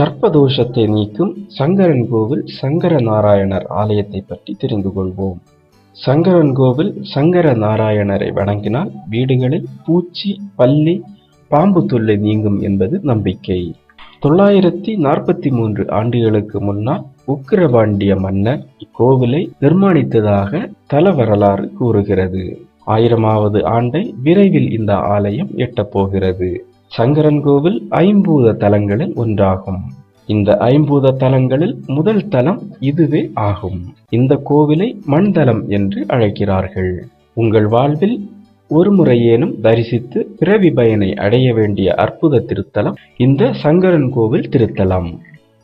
சர்ப்பதோஷத்தை நீக்கும் சங்கரன் கோவில் சங்கர நாராயணர் ஆலயத்தை பற்றி தெரிந்து கொள்வோம். சங்கரன் கோவில் சங்கர நாராயணரை வணங்கினால் வீடுகளில் பூச்சி பல்லி பாம்பு தொல்லை நீங்கும் என்பது நம்பிக்கை. தொள்ளாயிரத்தி நாற்பத்தி மூன்று ஆண்டுகளுக்கு முன்னால் உக்கிரபாண்டிய மன்னர் இக்கோவிலை நிர்மாணித்ததாக தல வரலாறு கூறுகிறது. ஆயிரமாவது ஆண்டை விரைவில் இந்த ஆலயம் எட்டப்போகிறது சங்கரன் கோவில் ஐம்பூத தலங்களில் ஒன்றாகும். இந்த ஐம்பூத தலங்களில் முதல் தலம் இதுவே ஆகும். இந்த கோவிலை மண்தலம் என்று அழைக்கிறார்கள். உங்கள் வாழ்வில் ஒரு முறையேனும் தரிசித்து பிறவி பயனை அடைய வேண்டிய அற்புத திருத்தலம் இந்த சங்கரன் கோவில் திருத்தலம்.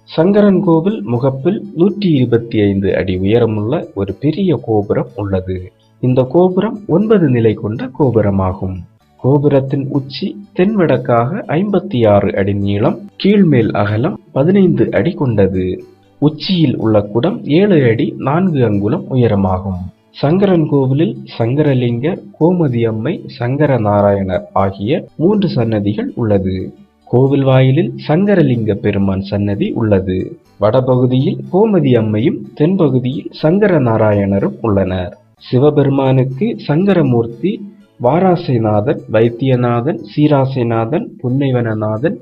சங்கரன் கோவில் முகப்பில் நூற்றி இருபத்தி ஐந்து அடி உயரமுள்ள ஒரு பெரிய கோபுரம் உள்ளது. இந்த கோபுரம் ஒன்பது நிலை கொண்ட கோபுரமாகும். கோபுரத்தின் உச்சி தென்வடக்காக ஐம்பத்தி ஆறு அடி நீளம் கீழ்மேல் அகலம் பதினைந்து அடி கொண்டது. உச்சியில் உள்ள குடம் ஏழு அடி நான்கு அங்குலம் உயரமாகும். சங்கரன் கோவிலில் சங்கரலிங்கர் கோமதி அம்மை சங்கர நாராயணர் ஆகிய மூன்று சன்னதிகள் உள்ளது. கோவில் வாயிலில் சங்கரலிங்க பெருமான் சன்னதி உள்ளது. வடபகுதியில் கோமதி அம்மையும் தென்பகுதியில் சங்கர நாராயணரும் உள்ளனர். சிவபெருமானுக்கு சங்கரமூர்த்தி வாராசைநாதன் வைத்தியநாதன் சீராசைநாதன் புன்னைவனநாதன்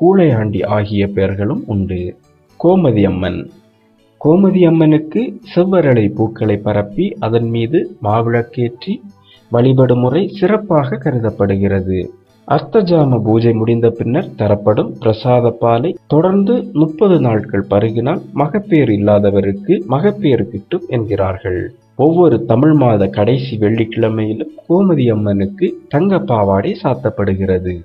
கூழையாண்டி ஆகிய பெயர்களும் உண்டு. கோமதி அம்மன் கோமதி அம்மனுக்கு செவ்வரளை பூக்களை பரப்பி அதன் மீது மாவிளக்கேற்றி வழிபடும் முறை சிறப்பாக கருதப்படுகிறது. அர்த்தஜாம பூஜை முடிந்த பின்னர் தரப்படும் பிரசாத பாலை தொடர்ந்து முப்பது நாட்கள் பருகினால் மகப்பேறு இல்லாதவருக்கு மகப்பேறு கிட்டும் என்கிறார்கள். ஒவ்வொரு தமிழ் மாத கடைசி வெள்ளிக்கிழமையிலும் கோமதி அம்மனுக்கு தங்க பாவாடை சாத்தப்படுகிறது.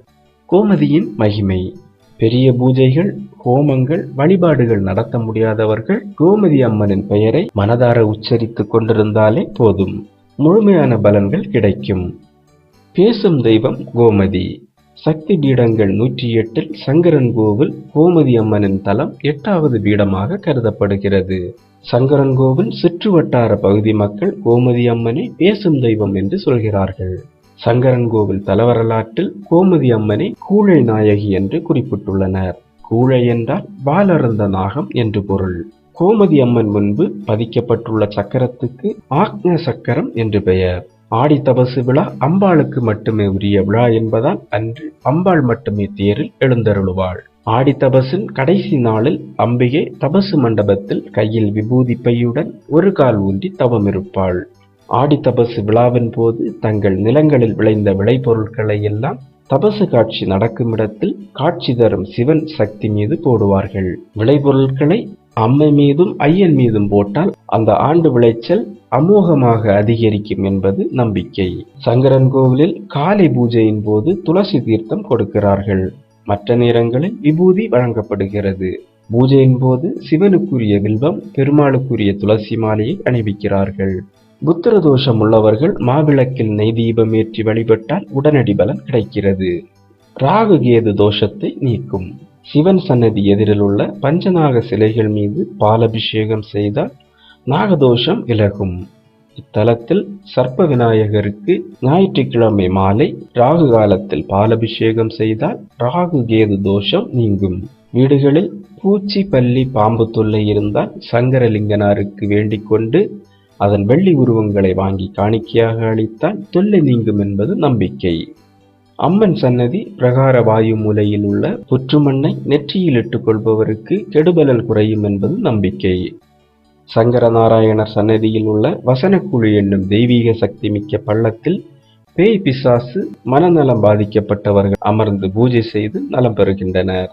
கோமதியின் மகிமை. பெரிய பூஜைகள் ஹோமங்கள் வழிபாடுகள் நடத்த முடியாதவர்கள் கோமதி அம்மனின் பெயரை மனதார உச்சரித்துக் கொண்டிருந்தாலே போதும். முழுமையான பலன்கள் கிடைக்கும். பேசும் தெய்வம் கோமதி. சக்தி பீடங்கள் நூற்றி எட்டில் சங்கரன் கோவில் கோமதி அம்மனின் தலம் எட்டாவது பீடமாக கருதப்படுகிறது. சங்கரன் கோவில் சுற்று வட்டார பகுதி மக்கள் கோமதி அம்மனை பேசும் தெய்வம் என்று சொல்கிறார்கள். சங்கரன் கோவில் தலவரலாற்றில் கோமதி அம்மனை கூழை நாயகி என்று குறிப்பிட்டுள்ளனர். கூழை என்றால் வாலறந்த நாகம் என்று பொருள். கோமதி அம்மன் முன்பு பதிக்கப்பட்டுள்ள சக்கரத்துக்கு ஆக்ஞ சக்கரம் என்று பெயர். ஆடி தபசு விழா அம்பாளுக்கு மட்டுமே உரிய விழா என்பதால் அன்று அம்பாள் மட்டுமே தேரில் எழுந்தருளுவாள். ஆடி தபசின் கடைசி நாளில் அம்பிகை தபசு மண்டபத்தில் கையில் விபூதி பையுடன் ஒரு கால் ஊன்றி தவமிருப்பாள். ஆடி தபசு விழாவின் போது தங்கள் நிலங்களில் விளைந்த விளைபொருட்களை எல்லாம் தபசு காட்சி நடக்கும் இடத்தில் காட்சி தரும் சிவன் சக்தி மீது போடுவார்கள். விளைபொருட்களை அம்மை மீதும் ஐயன் மீதும் போட்டால் அந்த ஆண்டு விளைச்சல் அமோகமாக அதிகரிக்கும் என்பது நம்பிக்கை. சங்கரன் கோவிலில் காலை பூஜையின் போது துளசி தீர்த்தம் கொடுக்கிறார்கள். மற்ற நேரங்களில் விபூதி வழங்கப்படுகிறது. பூஜையின் போது சிவனுக்குரிய வில்வம் பெருமாளுக்குரிய துளசி மாலையை அணிவிக்கிறார்கள். புத்திர தோஷம் உள்ளவர்கள் மாவிளக்கில் நெய் தீபம் ஏற்றி வழிபட்டால் உடனடி பலன் கிடைக்கிறது. ராகு கேது தோஷத்தை நீக்கும். சிவன் சன்னதி எதிரில் உள்ள பஞ்சநாக சிலைகள் மீது பாலபிஷேகம் செய்தால் நாகதோஷம் விலகும் இத்தலத்தில் சர்ப்ப விநாயகருக்கு ஞாயிற்றுக்கிழமை மாலை ராகு காலத்தில் பாலபிஷேகம் செய்தால் ராகு கேது தோஷம் நீங்கும். வீடுகளில் பூச்சி பள்ளி பாம்பு தொல்லை இருந்தால் சங்கரலிங்கனாருக்கு வேண்டிக் கொண்டு அதன் வெள்ளி உருவங்களை வாங்கி காணிக்கையாக அளித்தால் தொல்லை நீங்கும் என்பது நம்பிக்கை. அம்மன் சன்னதி பிரகார வாயு மூலையில் உள்ள புற்றுமண்ணை நெற்றியில் இட்டுக் கொள்பவருக்கு கெடுபலல் குறையும் என்பது நம்பிக்கை. சங்கரநாராயணர் சன்னதியில் உள்ள வசனக்குழு என்னும் தெய்வீக சக்தி மிக்க பள்ளத்தில் பேய் பிசாசு மனநலம் பாதிக்கப்பட்டவர்கள் அமர்ந்து பூஜை செய்து நலம் பெறுகின்றனர்.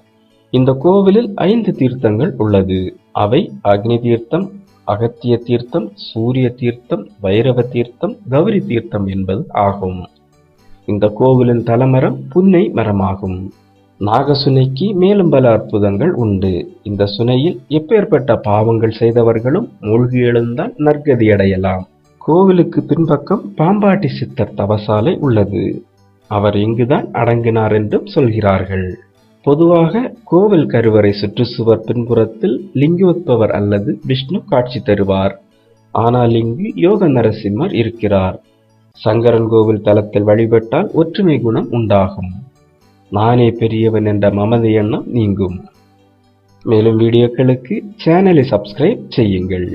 இந்த கோவிலில் ஐந்து தீர்த்தங்கள் உள்ளது. அவை அக்னி தீர்த்தம் அகத்திய தீர்த்தம் சூரிய தீர்த்தம் வைரவ தீர்த்தம் கௌரி தீர்த்தம் என்பது ஆகும். இந்த கோவிலின் தலமரம் புன்னை மரமாகும். நாகசுனைக்கு மேலும் பல அற்புதங்கள் உண்டு. இந்த சுனையில் எப்பேற்பட்ட பாவங்கள் செய்தவர்களும் மூழ்கி எழுந்தால் நற்கதி அடையலாம். கோவிலுக்கு பின்பக்கம் பாம்பாட்டி சித்தர் தவசாலை உள்ளது. அவர் இங்குதான் அடங்கினார் என்றும் சொல்கிறார்கள். பொதுவாக கோவில் கருவறை சுற்றுச்சுவர் பின்புறத்தில் லிங்கோத்பவர் அல்லது விஷ்ணு காட்சி தருவார். ஆனால் இங்கு யோக நரசிம்மர் இருக்கிறார். சங்கரன் கோவில் தலத்தில் வழிபட்டால் ஒற்றுமை குணம் உண்டாகும். நானே பெரியவன் என்ற மமதை எண்ணம் நீங்கும் மேலும் வீடியோக்களுக்கு சேனலை சப்ஸ்கிரைப் செய்யுங்கள்